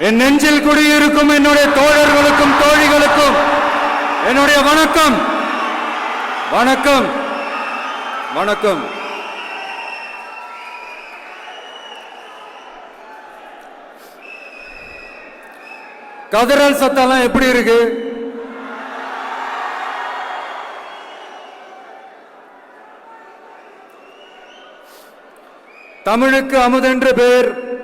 என் நெஞ்சில் குடியிருக்கும் என்னுடைய தோழர்களுக்கும் தோழிகளுக்கும் என்னுடைய வணக்கம். வணக்கம். வணக்கம். கதறல் சத்தம்லாம் எப்படி இருக்கு? தமிழுக்கு அமுதென்று பேர்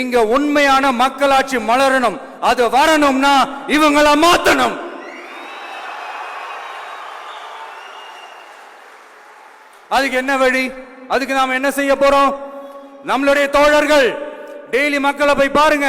இங்க உண்மையான மக்களாட்சி மலரணும். அது வரணும்னா இவங்கள மாத்தணும். அதுக்கு என்ன வழி? அதுக்கு நாம என்ன செய்ய போறோம்? நம்மளுடைய தோழர்கள் டெய்லி மக்களை போய் பாருங்க.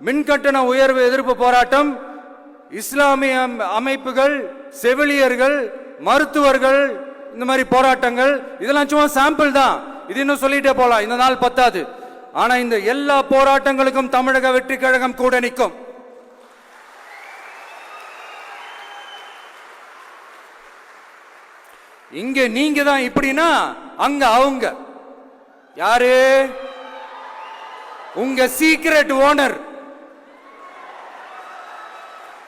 மின்கட்டண உயர்வு எதிர்ப்பு போராட்டம் இஸ்லாமிய அம்- அமைப்புகள் செவிலியர்கள் மருத்துவர்கள் இந்த மாதிரி போராட்டங்கள் இதெல்லாம் சும்மா சாம்பிள் தான். இது இன்னும் சொல்லிட்டே போலாம். இந்த நாள் பத்தாது. ஆனா இந்த எல்லா போராட்டங்களுக்கும் தமிழக வெற்றி கழகம் கூட நிற்கும். இங்க நீங்க தான் இப்படின்னா அங்க அவங்க. யாரு? உங்க சீக்ரெட் ஓனர்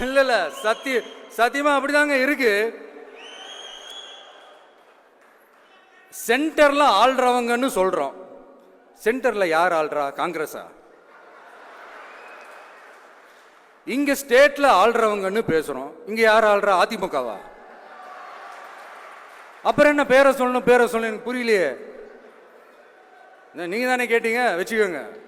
இல்லை இல்ல சத்திய சத்தியமா அப்படிதாங்க இருக்கு. சென்டர்ல ஆள்றவங்கன்னு சொல்றோம். சென்டர்ல யார் ஆள்றா? காங்கிரஸா? இங்க ஸ்டேட்ல ஆள்றவங்கன்னு பேசுறோம். இங்க யார் ஆள்றா? அதிமுகவா? அப்புறம் என்ன பேரை சொல்லணும் பேரை சொல்லணும் எனக்கு புரியலையே. நீங்க தானே கேட்டீங்க? வச்சுக்கோங்க.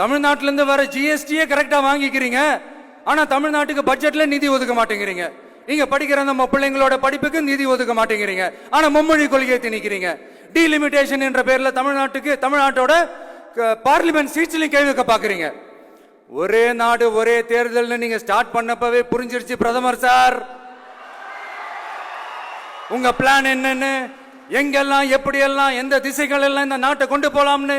தமிழ்நாட்டிலிருந்து வர ஜிஎஸ்டியே கரெக்டாக வாங்கிக்கிறீங்க. ஆனால் தமிழ்நாட்டுக்கு பட்ஜெட்டில் நிதி ஒதுக்க மாட்டேங்கிறீங்க. நீங்க படிக்கிற நம்ம பிள்ளைங்களோட படிப்புக்கு நிதி ஒதுக்க மாட்டேங்கிறீங்க. ஆனா மும்மொழி கொள்கையை திணிக்கிறீங்க. டீலிமிட்டேஷன் என்ற பேர்ல தமிழ்நாட்டுக்கு தமிழ்நாட்டோட பார்லிமெண்ட் சீட்ஸ்லையும் கேள்வி வைக்க பாக்குறீங்க. ஒரே நாடு ஒரே தேர்தல்னு நீங்க ஸ்டார்ட் பண்ணப்பவே புரிஞ்சிருச்சு பிரதமர் சார். உங்க பிளான் என்னன்னு எங்கெல்லாம் எப்படியெல்லாம் எந்த திசைகள் எல்லாம் இந்த நாட்டை கொண்டு போலாம்னு?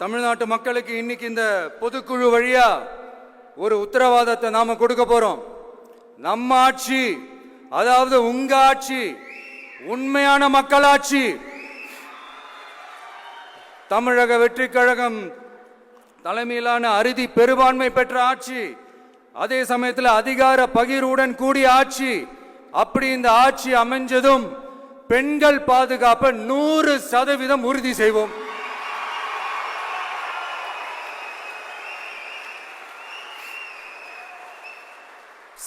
தமிழ்நாட்டு மக்களுக்கு இன்னைக்கு இந்த பொதுக்குழு வழியா ஒரு உத்தரவாதத்தை நாம கொடுக்க போறோம். நம்ம ஆட்சி அதாவது உங்க ஆட்சி உண்மையான மக்களாட்சி. தமிழக வெற்றி கழகம் தலைமையிலான அறுதி பெரும்பான்மை பெற்ற ஆட்சி அதே சமயத்தில் அதிகார பகிர்வுடன் கூடிய ஆட்சி. அப்படி இந்த ஆட்சி அமைஞ்சதும் பெண்கள் பாதுகாப்பை நூறு சதவீதம் உறுதி செய்வோம்.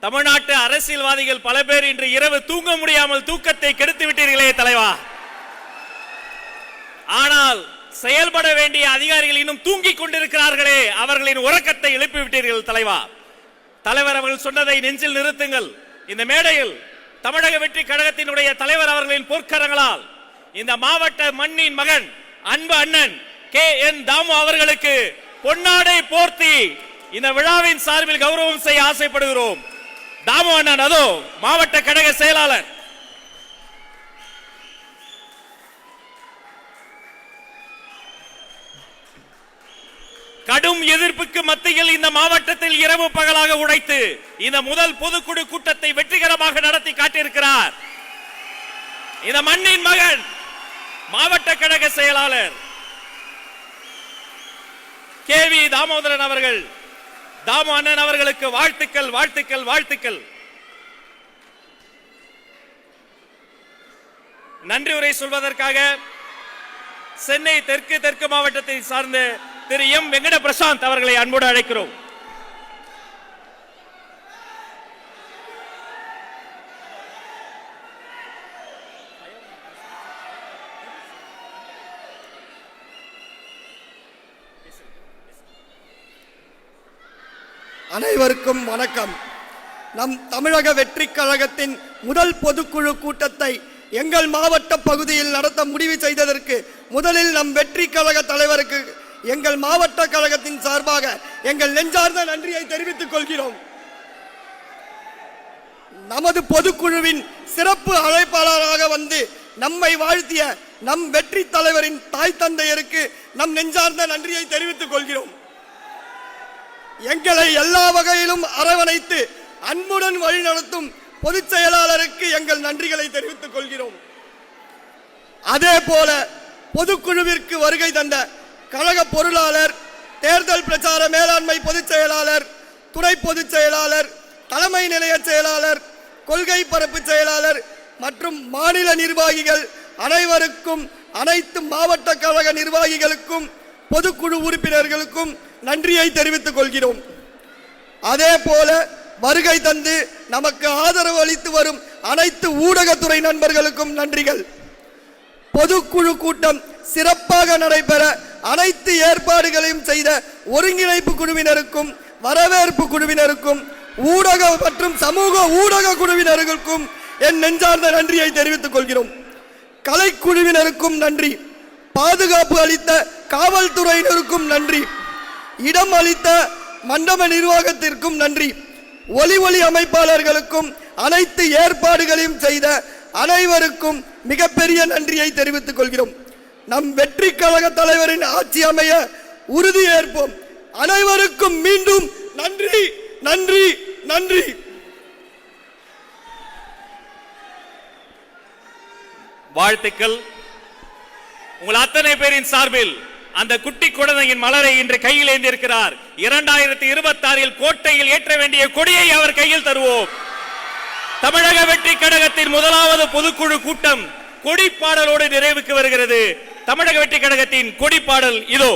தமிழ்நாட்டு அரசியல்வாதிகள் பல பேர் இன்று இரவு தூங்க முடியாமல் தூக்கத்தை கெடுத்து விட்டீர்களே தலைவா. ஆனால் செயல்பட வேண்டிய அதிகாரிகள் இன்னும் தூங்கிக் கொண்டிருக்கிறார்களே. அவர்களின் உறக்கத்தை எழுப்பி விட்டீர்கள் தலைவா. தலைவர் அவர்கள் சொன்னதை நெஞ்சில் நிறுத்துங்கள். இந்த மேடையில் தமிழக வெற்றி கழகத்தினுடைய தலைவர் அவர்களின் பொற்கரங்களால் இந்த மாவட்ட மண்ணின் மகன் அன்பு அண்ணன் கே. என். தாமு அவர்களுக்கு பொன்னாடை போர்த்தி இந்த விழாவின் சார்பில் கௌரவம் செய்ய ஆசைப்படுகிறோம். தாமோ அண்ணன் அதோ மாவட்ட கழக செயலாளர். கடும் எதிர்ப்புக்கு மத்தியில் இந்த மாவட்டத்தில் இரவு பகலாக உழைத்து இந்த முதல் பொதுக்குழு கூட்டத்தை வெற்றிகரமாக நடத்தி காட்டியிருக்கிறார். இந்த மண்ணின் மகன் மாவட்ட கழக செயலாளர் கே வி தாமோதரன் அவர்கள். தாமு அண்ணன் அவர்களுக்கு வாழ்த்துக்கள் வாழ்த்துக்கள் வாழ்த்துக்கள். நன்றி உரை சொல்வதற்காக சென்னை தெற்கு தெற்கு மாவட்டத்தை சார்ந்த திரு எம் வெங்கட பிரசாந்த் அவர்களை அன்போடு அழைக்கிறோம். அனைவருக்கும் வணக்கம். நம் தமிழக வெற்றிக் கழகத்தின் முதல் பொதுக்குழு கூட்டத்தை எங்கள் மாவட்ட பகுதியில் நடத்த முடிவு செய்ததற்கு முதலில் நம் வெற்றி கழக தலைவருக்கு எங்கள் மாவட்ட கழகத்தின் சார்பாக எங்கள் நெஞ்சார்ந்த நன்றியை தெரிவித்துக் கொள்கிறோம். நமது பொதுக்குழுவின் சிறப்பு அழைப்பாளராக வந்து நம்மை வாழ்த்திய நம் வெற்றி தலைவரின் தாய் தந்தையருக்கு நம் நெஞ்சார்ந்த நன்றியை தெரிவித்துக் கொள்கிறோம். எங்களை எல்லா வகையிலும் அரவணைத்து அன்புடன் வழிநடத்தும் பொதுச் செயலாளருக்கு எங்கள் நன்றிகளை தெரிவித்துக் கொள்கிறோம். அதே போல பொதுக்குழுவிற்கு வருகை தந்த கழக பொருளாளர் தேர்தல் பிரச்சார மேலாண்மை பொதுச் செயலாளர் துணை பொதுச் செயலாளர் தலைமை நிலைய செயலாளர் கொள்கை பரப்பு செயலாளர் மற்றும் மாநில நிர்வாகிகள் அனைவருக்கும் அனைத்து மாவட்ட கழக நிர்வாகிகளுக்கும் பொதுக்குழு உறுப்பினர்களுக்கும் நன்றியை தெரிவித்துக் கொள்கிறோம். அதே போல வருகை தந்து நமக்கு ஆதரவு அளித்து வரும் அனைத்து ஊடகத்துறை நண்பர்களுக்கும் நன்றிகள். பொதுக்குழு கூட்டம் சிறப்பாக நடைபெற அனைத்து ஏற்பாடுகளையும் செய்த ஒருங்கிணைப்பு குழுவினருக்கும் வரவேற்பு குழுவினருக்கும் ஊடக மற்றும் சமூக ஊடக குழுவினர்களுக்கும் என் நெஞ்சார்ந்த நன்றியை தெரிவித்துக் கொள்கிறோம். கலைக்குழுவினருக்கும் நன்றி. பாதுகாப்பு அளித்த காவல்துறையினருக்கும் நன்றி. இடம் அளித்த மண்டப நிர்வாகத்திற்கும் நன்றி. ஒலி ஒளி அமைப்பாளர்களுக்கும் அனைத்து ஏற்பாடுகளையும் செய்த அனைவருக்கும் மிகப்பெரிய நன்றியை தெரிவித்துக் கொள்கிறோம். நம் வெற்றி கழக தலைவரின் ஆட்சி அமைய உறுதி ஏற்போம். அனைவருக்கும் மீண்டும் நன்றி நன்றி நன்றி. வாழ்த்துக்கள். உங்கள் அத்தனை பேரின் சார்பில் அந்த குட்டி குழந்தையின் மலரை இன்று கையில் ஏந்திருக்கிறார். இரண்டாயிரத்தி இருபத்தி ஆறில் கோட்டையில் ஏற்ற வேண்டிய கொடியை அவர் கையில் தருவோம். தமிழக வெற்றி கழகத்தின் முதலாவது பொதுக்குழு கூட்டம் கொடி பாடலோடு நிறைவுக்கு வருகிறது. தமிழக வெற்றி கழகத்தின் கொடி பாடல் இதோ.